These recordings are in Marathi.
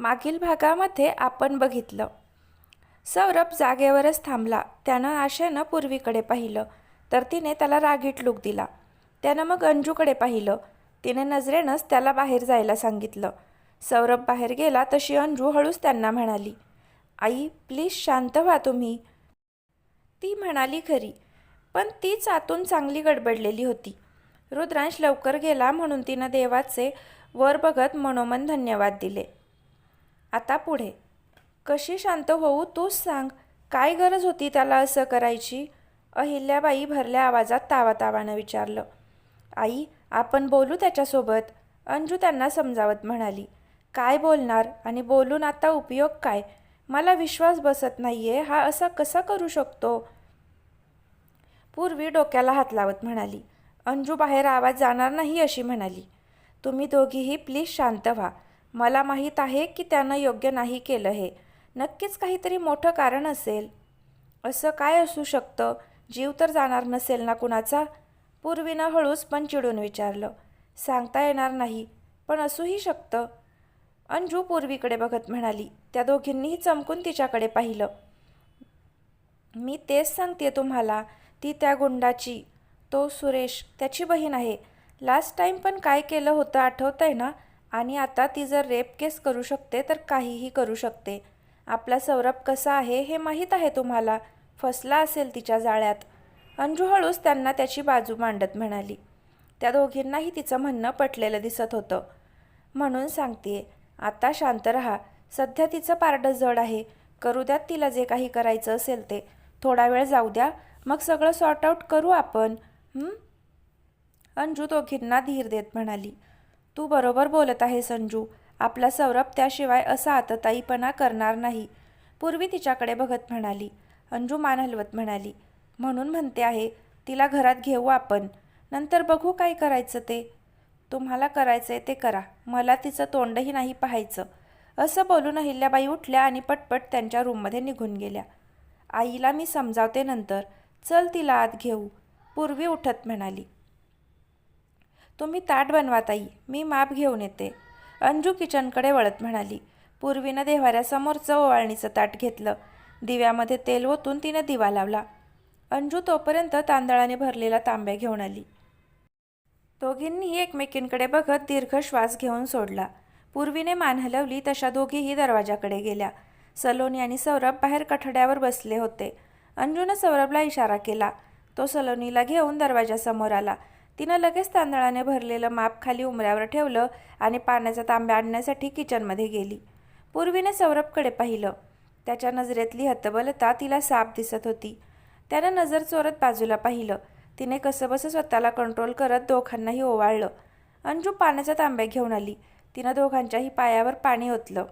मागील भागामध्ये आपण बघितलं. सौरभ जागेवरच थांबला. त्यानं आशेनं पूर्वीकडे पाहिलं. तर तिने त्याला रागीट लूक दिला. त्यानं मग अंजूकडे पाहिलं. तिने नजरेनंच त्याला बाहेर जायला सांगितलं. सौरभ बाहेर गेला तशी अंजू हळूच त्यांना म्हणाली आई प्लीज शांत व्हा तुम्ही. ती म्हणाली खरी पण तीच आतून चांगली गडबडलेली होती. रुद्रांश लवकर गेला म्हणून तिनं देवाचे वर बघत मनोमन धन्यवाद दिले. आता पुढे. कशी शांत होऊ तूच सांग. काय गरज होती त्याला असं करायची? अहिल्याबाई भरल्या आवाजात तावातावानं विचारलं. आई आपण बोलू त्याच्यासोबत? अंजू त्यांना समजावत म्हणाली. काय बोलणार? आणि बोलून आता उपयोग काय? मला विश्वास बसत नाहीये. हा असा कसा करू शकतो? पूर्वी डोक्याला हात लावत म्हणाली. अंजू बाहेर आवाज जाणार नाही अशी म्हणाली. तुम्ही दोघीही प्लीज शांत व्हा. मला माहीत आहे की त्यानं योग्य नाही केलं हे. नक्कीच काहीतरी मोठं कारण असेल. असं काय असू शकतं? जीव तर जाणार नसेल ना कुणाचा? पूर्वीनं हळूच पण चिडून विचारलं. सांगता येणार नाही पण असूही शकतं. अंजू पूर्वीकडे बघत म्हणाली त्या दोघींनीही चमकून तिच्याकडे पाहिलं. मी तेच सांगते तुम्हाला ती त्या गुंडाची तो सुरेश त्याची बहीण आहे. लास्ट टाईम पण काय केलं होतं आठवतं आहे ना? आणि आता ती जर रेप केस करू शकते तर काहीही करू शकते. आपला सौरभ कसा आहे हे माहीत आहे तुम्हाला? फसला असेल तिच्या जाळ्यात. अंजू हळूच त्यांना त्याची बाजू मांडत म्हणाली. त्या दोघींनाही तिचं म्हणणं पटलेलं दिसत होतं. म्हणून सांगतेय आता शांत रहा. सध्या तिचं पारडं जड आहे. करू द्यात तिला जे काही करायचं असेल ते. थोडा वेळ जाऊ द्या. मग सगळं सॉर्ट आऊट करू आपण. अंजू दोघींना धीर देत म्हणाली. तू बरोबर बोलत आहे संजू. आपला सौरभ त्याशिवाय असा आतताईपणा करणार नाही. पूर्वी तिच्याकडे बघत म्हणाली. अंजू मान हलवत म्हणाली. म्हणून म्हणते आहे तिला घरात घेऊ आपण. नंतर बघू काय करायचं ते. तुम्हाला करायचं आहे ते करा. मला तिचं तोंडही नाही पाहायचं. असं बोलून अहिल्याबाई उठल्या आणि पटपट त्यांच्या रूममध्ये निघून गेल्या. आईला मी समजावते नंतर. चल तिला आत घेऊ. पूर्वी उठत म्हणाली. तुम्ही ताट बनवा ताई. मी माप घेऊन येते. अंजू किचनकडे वळत म्हणाली. पूर्वीनं देव्हाऱ्यासमोरचं ओवाळणीचं ताट घेतलं. दिव्यामध्ये तेल ओतून तिनं दिवा लावला. अंजू तोपर्यंत तांदळाने भरलेला तांब्या घेऊन आली. दोघींनी एकमेकींकडे बघत दीर्घ श्वास घेऊन सोडला. पूर्वीने मान हलवली तशा दोघीही दरवाजाकडे गेल्या. सलोनी आणि सौरभ बाहेर कठड्यावर बसले होते. अंजूनं सौरभला इशारा केला. तो सलोनीला घेऊन दरवाजासमोर आला. तिनं लगेच तांदळाने भरलेलं माप खाली उमऱ्यावर ठेवलं आणि पाण्याचा तांब्या आणण्यासाठी किचनमध्ये गेली. पूर्वीने सौरभकडे पाहिलं. त्याच्या नजरेतली हतबलता तिला साप दिसत होती. त्यानं नजर चोरत बाजूला पाहिलं. तिने कसंबसं स्वतःला कंट्रोल करत दोघांनाही ओवाळलं. अंजू पाण्याचा तांब्या घेऊन आली. तिनं दोघांच्याही पायावर पाणी ओतलं.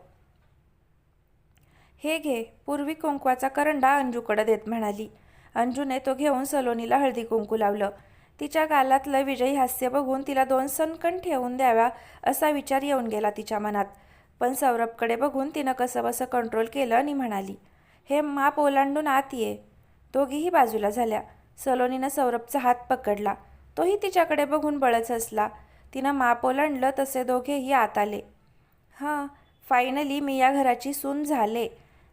हे घे पूर्वी कुंकवाचा करंडा अंजूकडे देत म्हणाली. अंजूने तो घेऊन सलोनीला हळदी कुंकू लावलं. तिच्या गालातलं विजयी हास्य बघून तिला दोन सणकण ठेवून द्याव्या असा विचार येऊन गेला तिच्या मनात. पण सौरभकडे बघून तिनं कसंबसं कंट्रोल केलं आणि म्हणाली हे माप ओलांडून आत ये. दोघीही बाजूला झाल्या. सलोनीनं सौरभचा हात पकडला. तोही तिच्याकडे बघून बळच हसला. तिनं माप ओलांडलं तसे दोघेही आत आले. हां फायनली मी या घराची सून झाले.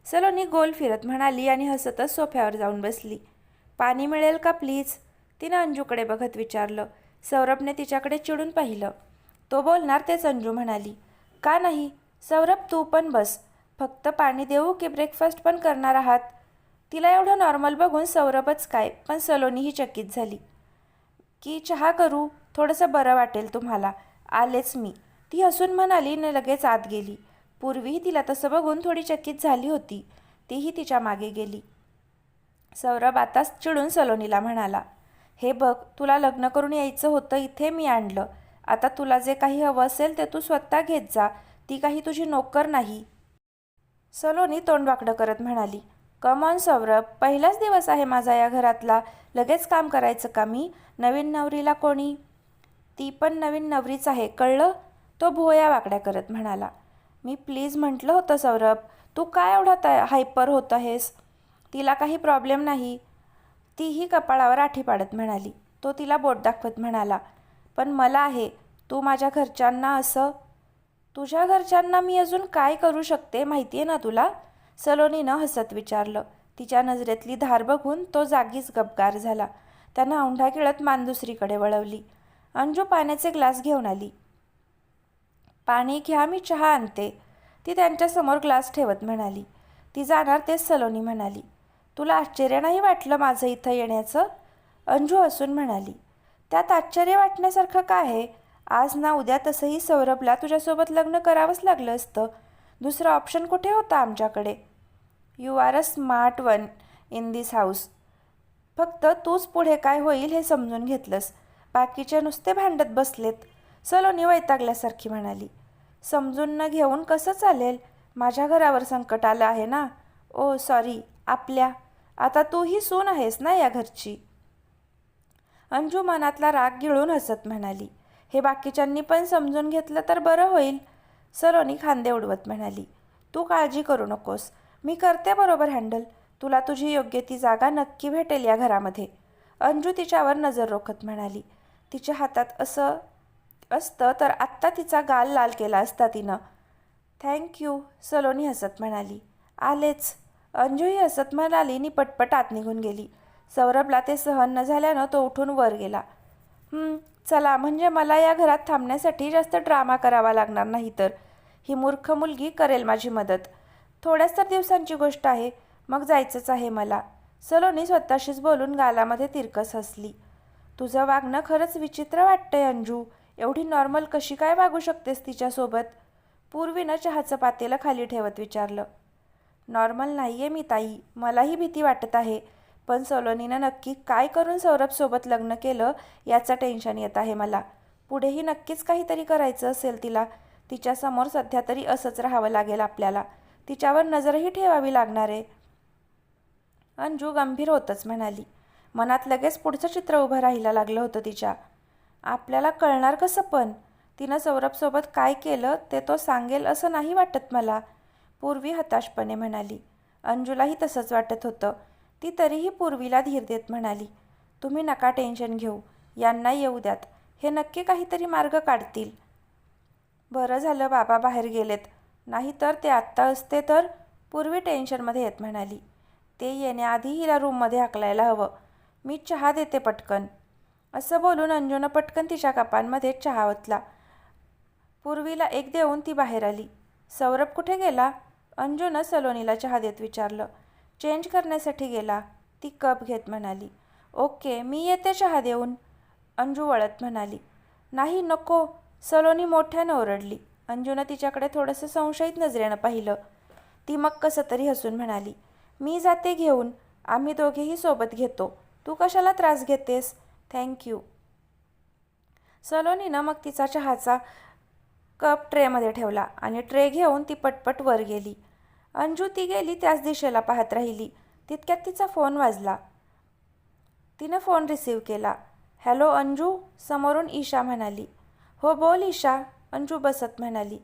सलोनी गोल फिरत म्हणाली आणि हसतच सोफ्यावर जाऊन बसली. पाणी मिळेल का प्लीज? तिनं अंजूकडे बघत विचारलं सौरभने तिच्याकडे चिडून पाहिलं. तो बोलणार तेच अंजू म्हणाली का नाही? सौरभ तू पण बस. फक्त पाणी देऊ की ब्रेकफास्ट पण करणार आहात? तिला एवढं नॉर्मल बघून सौरभच काय पण सलोनीही चकित झाली. की चहा करू? थोडंसं बरं वाटेल तुम्हाला. आलेच मी. ती हसून म्हणाली न लगेच आत गेली. पूर्वीही तिला तसं बघून थोडी चकित झाली होती. तीही तिच्यामागे गेली. सौरभ आताच चिडून सलोनीला म्हणाला हे बघ तुला लग्न करून यायचं होतं इथे मी आणलं. आता तुला जे काही हवं असेल ते तू स्वतः घेत जा. ती काही तुझी नोकर नाही. सलोनी तोंडवाकडं करत म्हणाली कम ऑन सौरभ पहिलाच दिवस आहे माझा या घरातला. लगेच काम करायचं का मी? नवीन नवरीला कोणी? ती पण नवीन नवरीच आहे कळलं? तो भोया वाकड्या करत म्हणाला मी प्लीज म्हटलं होतं सौरभ तू काय एवढा तया हायपर होत आहेस? तिला काही प्रॉब्लेम नाही. तीही कपाळावर आठी पाडत म्हणाली. तो तिला बोट दाखवत म्हणाला पण मला आहे तू माझ्या घरच्यांना असं तुझ्या घरच्यांना मी अजून काय करू शकते माहिती आहे ना तुला सलोनीनं हसत विचारलं. तिच्या नजरेतली धार बघून तो जागीच गपगार झाला. त्यानं औंढा खिळत मान दुसरीकडे वळवली. अंजू पाण्याचे ग्लास घेऊन आली. पाणी घ्या मी चहा आणते ती त्यांच्यासमोर ग्लास ठेवत म्हणाली. ती जाणार तेच सलोनी म्हणाली. तुला आश्चर्य नाही वाटलं माझं इथं येण्याचं? अंजू असून म्हणाली त्यात आश्चर्य वाटण्यासारखं काय आहे? आज ना उद्या तसंही सौरभला तुझ्यासोबत लग्न करावंच लागलं असतं. दुसरं ऑप्शन कुठे होता आमच्याकडे? You are a smart one in this house फक्त तूच पुढे काय होईल हे समजून घेतलंस. बाकीचे नुसते भांडत बसलेत सलोनी वैतागल्यासारखी म्हणाली. समजून न घेऊन कसं चालेल? माझ्या घरावर संकट आलं आहे ना? ओ सॉरी आपल्या आता तूही सून आहेस ना या घरची? अंजू मनातला राग गिळून हसत म्हणाली. हे बाकीच्यांनी पण समजून घेतलं तर बरं होईल सलोनी खांदे उडवत म्हणाली. तू काळजी करू नकोस. मी करते बरोबर हँडल. तुला तुझी योग्य ती जागा नक्की भेटेल या घरामध्ये. अंजू तिच्यावर नजर रोखत म्हणाली. तिच्या हातात असं असतं तर आत्ता तिचा गाल लाल केला असता तिनं. थँक्यू सलोनी हसत म्हणाली. आलेच. अंजूही हसत म्हणाली आणि पटपट आत निघून गेली. सौरभला ते सहन न झाल्यानं तो उठून वर गेला. चला म्हणजे मला या घरात थांबण्यासाठी जास्त ड्रामा करावा लागणार नाही तर. ही मूर्ख मुलगी करेल माझी मदत. थोड्याच तर दिवसांची गोष्ट आहे. मग जायचंच आहे मला. सलोनी स्वतःशीच बोलून गालामध्ये तिरकस हसली. तुझं वागणं खरंच विचित्र वाटतंय अंजू. एवढी नॉर्मल कशी काय वागू शकतेस तिच्यासोबत? पूर्वीनं चहाचं पातेलं खाली ठेवत विचारलं. नॉर्मल नाही आहे मी ताई मलाही भीती वाटत आहे. पण सलोनीनं नक्की काय करून सौरभसोबत लग्न केलं याचं टेन्शन येत आहे मला. पुढेही नक्कीच काहीतरी करायचं असेल तिला. तिच्यासमोर सध्या तरी असंच राहावं लागेल आपल्याला. तिच्यावर नजरही ठेवावी लागणार. आहे अंजू गंभीर होतच म्हणाली. मनात लगेच पुढचं चित्र उभं राहायला लागलं होतं तिच्या. आपल्याला कळणार कसं पण? तिनं सौरभसोबत काय केलं ते तो सांगेल असं नाही वाटत मला. पूर्वी हताशपणे म्हणाली. अंजूलाही तसंच वाटत होतं. ती तरीही पूर्वीला धीर देत म्हणाली तुम्ही नका टेन्शन घेऊ यांना येऊ द्यात. हे नक्की काहीतरी मार्ग काढतील. बरं झालं बाबा बाहेर गेलेत. नाहीतर ते आत्ता असते तर पूर्वी टेन्शनमध्ये येत म्हणाली. ते येण्याआधी हिला रूममध्ये हाकलायला हवं. मी चहा देते पटकन. असं बोलून अंजूनं पटकन तिच्या कपांमध्ये चहा ओतला. पूर्वीला एक देऊन ती बाहेर आली. सौरभ कुठे गेला? अंजूनं सलोनीला चहा देत विचारलं. चेंज करण्यासाठी गेला. ती कप घेत म्हणाली. ओके मी येते चहा देऊन. अंजू वळत म्हणाली. नाही नको. सलोनी मोठ्यानं ओरडली. अंजूनं तिच्याकडे थोडंसं संशयित नजरेनं पाहिलं. ती मग कसं तरी हसून म्हणाली. मी जाते घेऊन. आम्ही दोघेही सोबत घेतो. तू कशाला त्रास घेतेस? थँक्यू सलोनीनं मग तिचा चहाचा कप ट्रेमध्ये ठेवला आणि ट्रे घेऊन ती पटपट वर गेली. अंजू ती गेली त्याच दिशेला पाहत राहिली. तितक्यात तिचा फोन वाजला. तिनं फोन रिसीव केला. हॅलो अंजू समोरून ईशा म्हणाली. हो बोल ईशा अंजू बसत म्हणाली.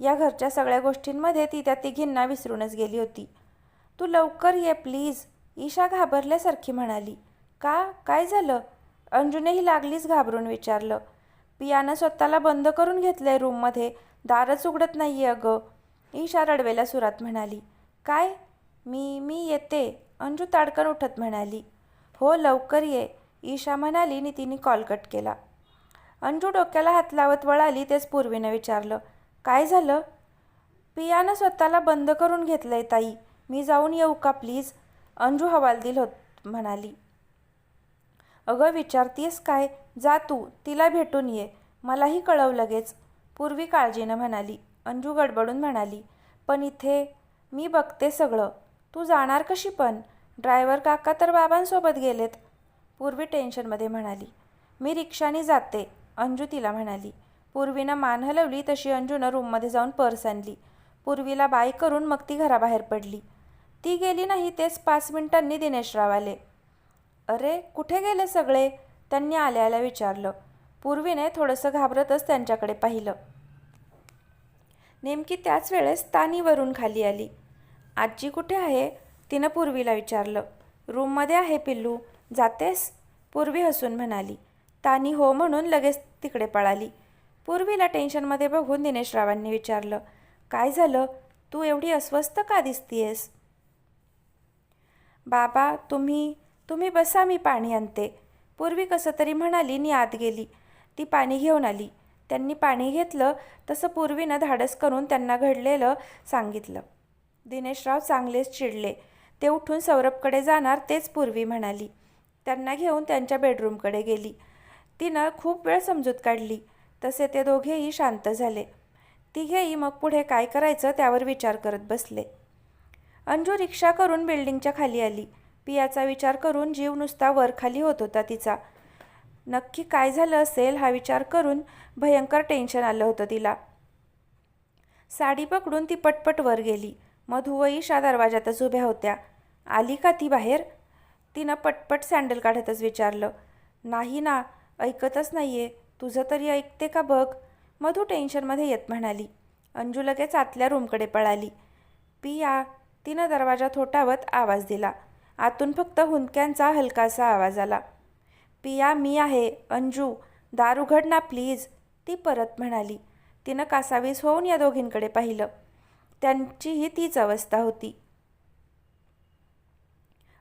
या घरच्या सगळ्या गोष्टींमध्ये ती त्या तिघींना विसरूनच गेली होती. तू लवकर ये प्लीज ईशा घाबरल्यासारखी म्हणाली. का? काय झालं? अंजूनेही लागलीच घाबरून विचारलं. पियानं स्वतःला बंद करून घेतलंय रूममध्ये. दारच उघडत नाही आहे अगं. ईशा रडवेल्या सुरात म्हणाली. काय? मी मी येते. अंजू ताडकन उठत म्हणाली. हो लवकर ये. ईशा म्हणाली आणि तिने कॉल कट केला. अंजू डोक्याला हात लावत वळाली तेच पूर्वीनं विचारलं. काय झालं? पियानं स्वतःला बंद करून घेतलंय ताई. मी जाऊन येऊ का प्लीज? अंजू हवालदिल होत म्हणाली. अगं विचारतीस काय? जा तू तिला भेटून ये. मलाही कळव लगेच. पूर्वी काळजीनं म्हणाली. अंजू गडबडून म्हणाली. पण इथे मी बघते सगळं. तू जाणार कशी पण? ड्रायव्हर काका तर बाबांसोबत गेलेत. पूर्वी टेन्शनमध्ये म्हणाली. मी रिक्षाने जाते अंजू तिला म्हणाली. पूर्वीनं मान हलवली तशी अंजूनं रूममध्ये जाऊन पर्स आणली. पूर्वीला बाय करून मग ती घराबाहेर पडली. ती गेली नाही तेच पाच मिनिटांनी दिनेशराव आले अरे कुठे गेले सगळे? त्यांनी आल्याला विचारलं. पूर्वीने थोडंसं घाबरतच त्यांच्याकडे पाहिलं. नेमकी त्याच वेळेस तानी वरून खाली आली. आजी कुठे आहे? तिनं पूर्वीला विचारलं. रूममध्ये आहे पिल्लू. जातेस? पूर्वी हसून म्हणाली. तानी हो म्हणून लगेच तिकडे पळाली. पूर्वीला टेन्शनमध्ये बघून दिनेशरावांनी विचारलं काय झालं? तू एवढी अस्वस्थ का दिसतीयस? बाबा तुम्ही तुम्ही बसा मी पाणी आणते. पूर्वी कसं तरी म्हणाली नी आत गेली. ती पाणी घेऊन आली. त्यांनी पाणी घेतलं तसं पूर्वीनं धाडस करून त्यांना घडलेलं सांगितलं. दिनेशराव चांगलेच चिडले. ते उठून सौरभकडे जाणार तेच पूर्वी म्हणाली. त्यांना घेऊन त्यांच्या बेडरूमकडे गेली. तिनं खूप वेळ समजूत काढली. तसे ते दोघेही शांत झाले. तिघेही मग पुढे काय करायचं त्यावर विचार करत बसले. अंजू रिक्षा करून बिल्डिंगच्या खाली आली. पियाचा विचार करून जीव नुसता वरखाली होत होता तिचा. नक्की काय झालं असेल हा विचार करून भयंकर टेन्शन आलं होतं तिला. साडी पकडून ती पटपट वर गेली. मधू व ईशा दरवाजातच उभ्या होत्या. आली का ती बाहेर? तिनं पटपट सँडल काढतच विचारलं. नाही ना ऐकतच नाहीये. तुझं तरी ऐकते का बघ? मधू टेन्शनमध्ये येत म्हणाली. अंजू लगेच आतल्या रूमकडे पळाली. पिया तिनं दरवाजा थोटावत आवाज दिला. आतून फक्त हुंदक्यांचा हलकासा आवाज आला. पिया मी आहे. अंजू दार उघड ना प्लीज. ती परत म्हणाली. तिनं कासावीस होऊन या दोघींकडे पाहिलं. त्यांचीही तीच अवस्था होती.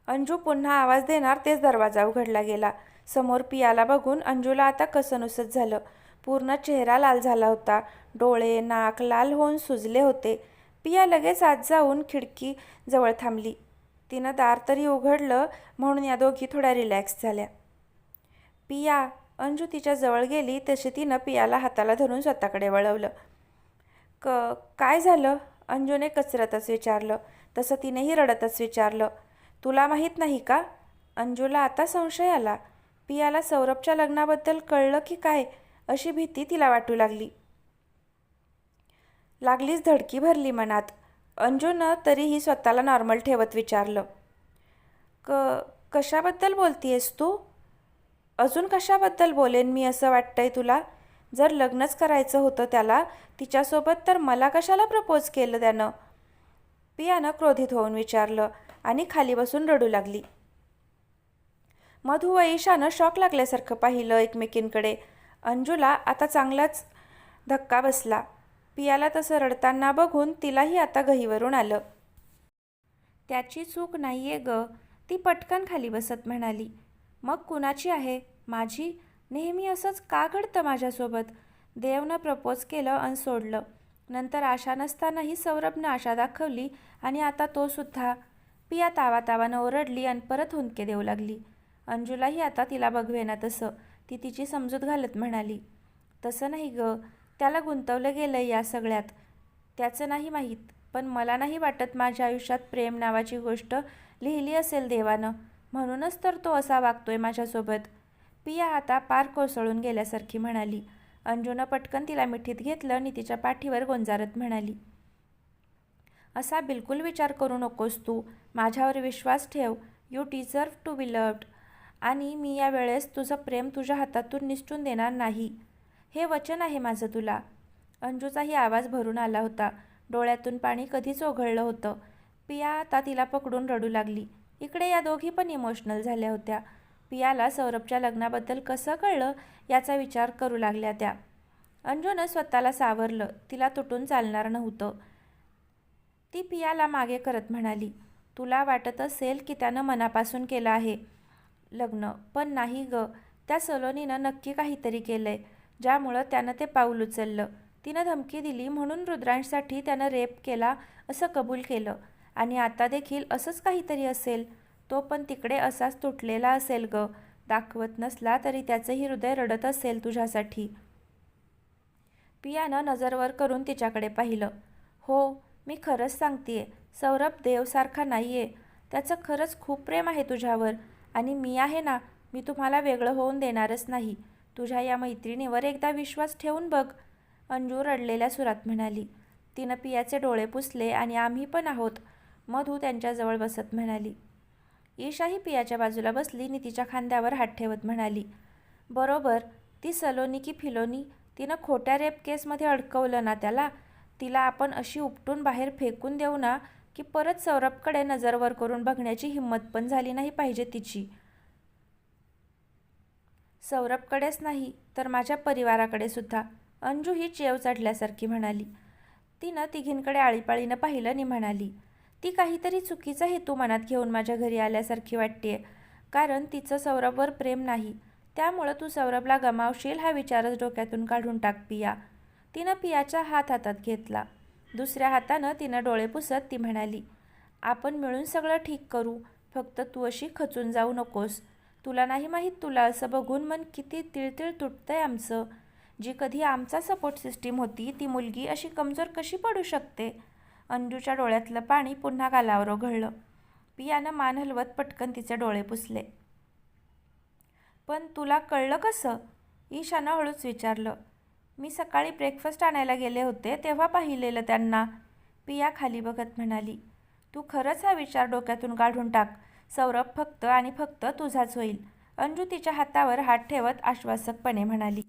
अंजू पुन्हा आवाज देणार तेच दरवाजा उघडला गेला. समोर पियाला बघून अंजूला आता कसनुसत झालं. पूर्ण चेहरा लाल झाला होता. डोळे नाक लाल होऊन सुजले होते. पिया लगेच आत जाऊन खिडकी जवळ थांबली. तिनं दार तरी उघडलं म्हणून या दोघी थोड्या रिलॅक्स झाल्या. पिया अंजू तिच्या जवळ गेली तशी तिनं पियाला हाताला धरून स्वतःकडे वळवलं. क काय झालं? अंजूने कचरतच विचारलं. तसं तिनेही रडतच विचारलं. तुला माहीत नाही का? अंजूला आता संशय आला. पियाला सौरभच्या लग्नाबद्दल कळलं की काय अशी भीती तिला वाटू लागली. लागलीच धडकी भरली मनात. अंजूनं तरीही स्वतःला नॉर्मल ठेवत विचारलं क कशाबद्दल बोलतीयस तू? अजून कशाबद्दल बोलेन मी असं वाटतंय तुला? जर लग्नच करायचं होतं त्याला तिच्यासोबत तर मला कशाला प्रपोज केलं त्यानं? पियानं क्रोधित होऊन विचारलं आणि खाली बसून रडू लागली. मधू व ईशानं शॉक लागल्यासारखं पाहिलं एकमेकींकडे. अंजूला आता चांगलाच धक्का बसला. पियाला तसं रडताना बघून तिलाही आता गहीवरून आलं. त्याची चूक नाही आहे ग. ती पटकन खाली बसत म्हणाली. मग कुणाची आहे? माझी? नेहमी असंच का घडतं माझ्यासोबत? देवनं प्रपोज केलं आणि सोडलं. नंतर आशा नसतानाही सौरभनं आशा दाखवली आणि आता तो सुद्धा. पिया तावा तावानं ओरडली आणि परत हुंदके देऊ लागली. अंजूलाही आता तिला बघवेना तसं. ती तिची समजूत घालत म्हणाली. तसं नाही ग. त्याला गुंतवलं गेलं या सगळ्यात. त्याचं नाही माहीत पण मला नाही वाटत माझ्या आयुष्यात प्रेम नावाची गोष्ट लिहिली असेल देवानं. म्हणूनच तर तो असा वागतोय माझ्यासोबत. पिया आता पार कोसळून गेल्यासारखी म्हणाली. अंजूनं पटकन तिला मिठीत घेतलं आणि तिच्या पाठीवर गोंजारत म्हणाली. असा बिलकुल विचार करू नकोस तू. माझ्यावर विश्वास ठेव. You deserve to be loved आणि मी या वेळेस तुझं प्रेम तुझ्या हातातून निसटून देणार नाही. हे वचन आहे माझं तुला. अंजूचाही आवाज भरून आला होता. डोळ्यातून पाणी कधीच ओघळलं होतं. पिया आता तिला पकडून रडू लागली. इकडे या दोघी पण इमोशनल झाल्या होत्या. पियाला सौरभच्या लग्नाबद्दल कसं कळलं याचा विचार करू लागल्या त्या. अंजूनं स्वतःला सावरलं. तिला तुटून चालणार नव्हतं. ती पियाला मागे करत म्हणाली तुला वाटत असेल की त्यानं मनापासून केलं आहे लग्न पण नाही ग. त्या सलोनीनं नक्की काहीतरी केलं आहे ज्यामुळं त्यानं ते पाऊल उचललं. तिनं धमकी दिली म्हणून रुद्रांशसाठी त्यानं रेप केला असं कबूल केलं. आणि आता देखील असंच काहीतरी असेल. तो पण तिकडे असाच तुटलेला असेल ग. दाखवत नसला तरी त्याचंही हृदय रडत असेल तुझ्यासाठी. पियानं नजरवर करून तिच्याकडे पाहिलं. हो मी खरंच सांगतेय सौरभ देवसारखा नाही आहे त्याचं खरंच खूप प्रेम आहे तुझ्यावर. आणि मी आहे ना मी तुम्हाला वेगळं होऊन देणारच नाही. तुझ्या या मैत्रिणीवर एकदा विश्वास ठेवून बघ अंजू रडलेल्या सुरात म्हणाली. तिनं पियाचे डोळे पुसले आणि आम्ही पण आहोत मधू त्यांच्याजवळ बसत म्हणाली. ईशाही पियाच्या बाजूला बसली आणि तिच्या खांद्यावर हात ठेवत म्हणाली. बरोबर ती सलोनी की फिलोनी? तिनं खोट्या रेप केसमध्ये अडकवलं ना त्याला? तिला आपण अशी उपटून बाहेर फेकून देऊ ना की परत सौरभकडे नजरवर करून बघण्याची हिंमत पण झाली नाही पाहिजे तिची. सौरभकडेच नाही तर माझ्या परिवाराकडे सुद्धा. अंजू ही चेव चढल्यासारखी म्हणाली. तिनं तिघींकडे आळीपाळीनं पाहिलं आणि म्हणाली ती काहीतरी चुकीचा हेतू मनात घेऊन माझ्या घरी आल्यासारखी वाटते कारण तिचं सौरभवर प्रेम नाही. त्यामुळं तू सौरभला गमावशील हा विचारच डोक्यातून काढून टाक पिया. तिनं पियाचा हात हातात घेतला. दुसऱ्या हातानं तिनं डोळे पुसत ती म्हणाली आपण मिळून सगळं ठीक करू. फक्त तू अशी खचून जाऊ नकोस. तुला नाही माहीत तुला असं बघून मन किती तिळतिळ तुटतंय आमचं. जी कधी आमचा सपोर्ट सिस्टीम होती ती मुलगी अशी कमजोर कशी पडू शकते? अंजूच्या डोळ्यातलं पाणी पुन्हा गालावर ओघळलं. पियानं मान हलवत पटकन तिचे डोळे पुसले. पण तुला कळलं कसं? ईशानं हळूच विचारलं. मी सकाळी ब्रेकफास्ट आणायला गेले होते तेव्हा पाहिलेलं त्यांना. पिया खाली बघत म्हणाली तू खरंच हा विचार डोक्यातून काढून टाक. सौरभ फक्त आणि फक्त तुझाच होईल. अंजू तिच्या हातावर हात ठेवत आश्वासकपणे म्हणाली.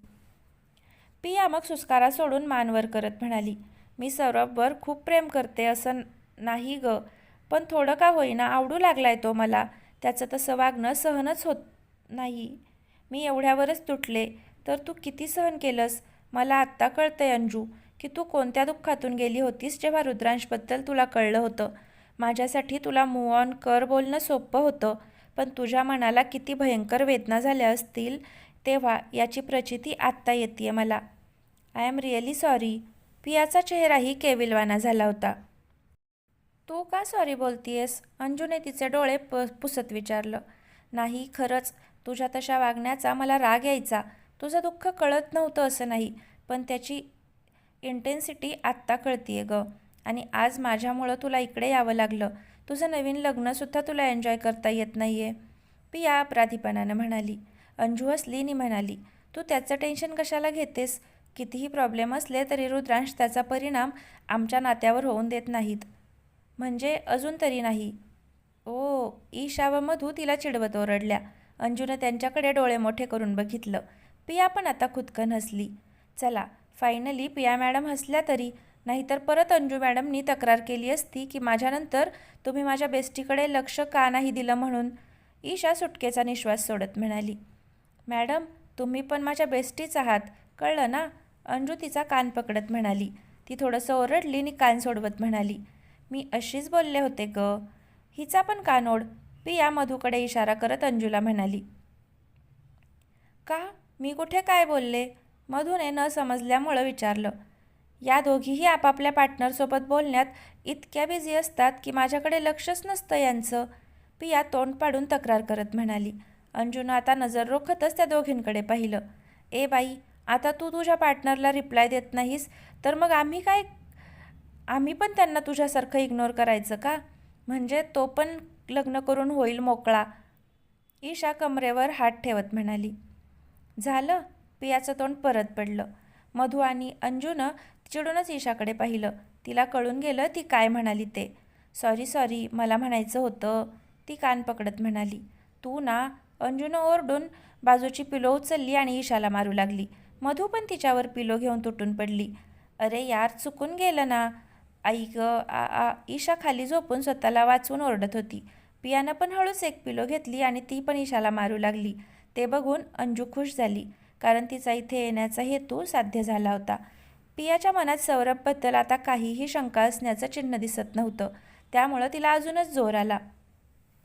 पिया मग सुस्कारा सोडून मानवर करत म्हणाली. मी सौरभवर खूप प्रेम करते असं नाही ग. पण थोडं का होईना आवडू लागलाय तो मला. त्याचं तसं वागणं सहनच होत नाही. मी एवढ्यावरच तुटले. तर तू किती सहन केलंस? मला आत्ता कळतंय अंजू की तू कोणत्या दुःखातून गेली होतीस जेव्हा रुद्रांशबद्दल तुला कळलं होतं. माझ्यासाठी तुला मूव ऑन कर बोलणं सोपं होतं पण तुझ्या मनाला किती भयंकर वेदना झाल्या असतील तेव्हा याची प्रचिती आत्ता येते मला. आय एम रिअली सॉरी पियाचा चेहराही केविलवाना झाला होता. तू का सॉरी बोलतीयस? अंजूने तिचे डोळे प पुसत विचारलं. नाही खरंच. तुझ्या तशा वागण्याचा मला राग यायचा. तुझं दुःख कळत नव्हतं असं नाही पण त्याची इंटेन्सिटी आत्ता कळतीये ग. आणि आज माझ्यामुळं तुला इकडे यावं लागलं. तुझं नवीन लग्नसुद्धा तुला एन्जॉय करता येत नाही आहे पिया अपराधीपणानं म्हणाली. अंजू हसली म्हणाली तू त्याचं टेन्शन कशाला घेतेस? कितीही प्रॉब्लेम असले तरी रुद्रांश त्याचा परिणाम आमच्या नात्यावर होऊन देत नाहीत. म्हणजे अजून तरी नाही. ओ ईशा व मधू तिला चिडवत ओरडल्या. अंजूनं त्यांच्याकडे डोळे मोठे करून बघितलं. पिया पण आता खुदकन हसली. चला फायनली पिया मॅडम हसल्या तरी नाहीतर परत अंजू मॅडमनी तक्रार केली असती की माझ्यानंतर तुम्ही माझ्या बेस्टीकडे लक्ष का नाही दिलं म्हणून? ईशा सुटकेचा निश्वास सोडत म्हणाली. मॅडम तुम्ही पण माझ्या बेस्टीच आहात. कळलं ना? अंजू तिचा कान पकडत म्हणाली. ती थोडंसं ओरडली आणि कान सोडवत म्हणाली. मी अशीच बोलले होते ग. हिचा पण कानोड पिया मधूकडे इशारा करत अंजूला म्हणाली. का? मी कुठे काय बोलले? मधूने न समजल्यामुळं विचारलं. या दोघीही आपापल्या पार्टनरसोबत बोलण्यात इतक्या बिझी असतात की माझ्याकडे लक्षच नसतं यांचं. पिया तोंड पाडून तक्रार करत म्हणाली. अंजुनं आता नजर रोखतच त्या दोघींकडे पाहिलं. ए बाई आता तू तुझ्या पार्टनरला रिप्लाय देत नाहीस तर मग आम्ही काय आम्ही पण त्यांना तुझ्यासारखं इग्नोर करायचं का? म्हणजे तो पण लग्न करून होईल मोकळा. ईशा कमरेवर हात ठेवत म्हणाली. झालं. पियाचं तोंड परत पडलं. मधू आणि अंजूनं चिडूनच ईशाकडे पाहिलं. तिला कळून गेलं ती काय म्हणाली ते. सॉरी सॉरी मला म्हणायचं होतं. ती कान पकडत म्हणाली. तू ना अंजूनं ओरडून बाजूची पिलो उचलली आणि ईशाला मारू लागली. मधू पण तिच्यावर पिलो घेऊन तुटून पडली. अरे यार चुकून गेलं ना. आई ग आ आ ईशा खाली झोपून स्वतःला वाचून ओरडत होती. पियानं पण हळूच एक पिलो घेतली आणि ती पण ईशाला मारू लागली. ते बघून अंजू खुश झाली कारण तिचा इथे येण्याचा हेतू साध्य झाला होता. पियाच्या मनात सौरभबद्दल आता काहीही शंका असण्याचं चिन्ह दिसत नव्हतं. त्यामुळं तिला अजूनच जोर आला.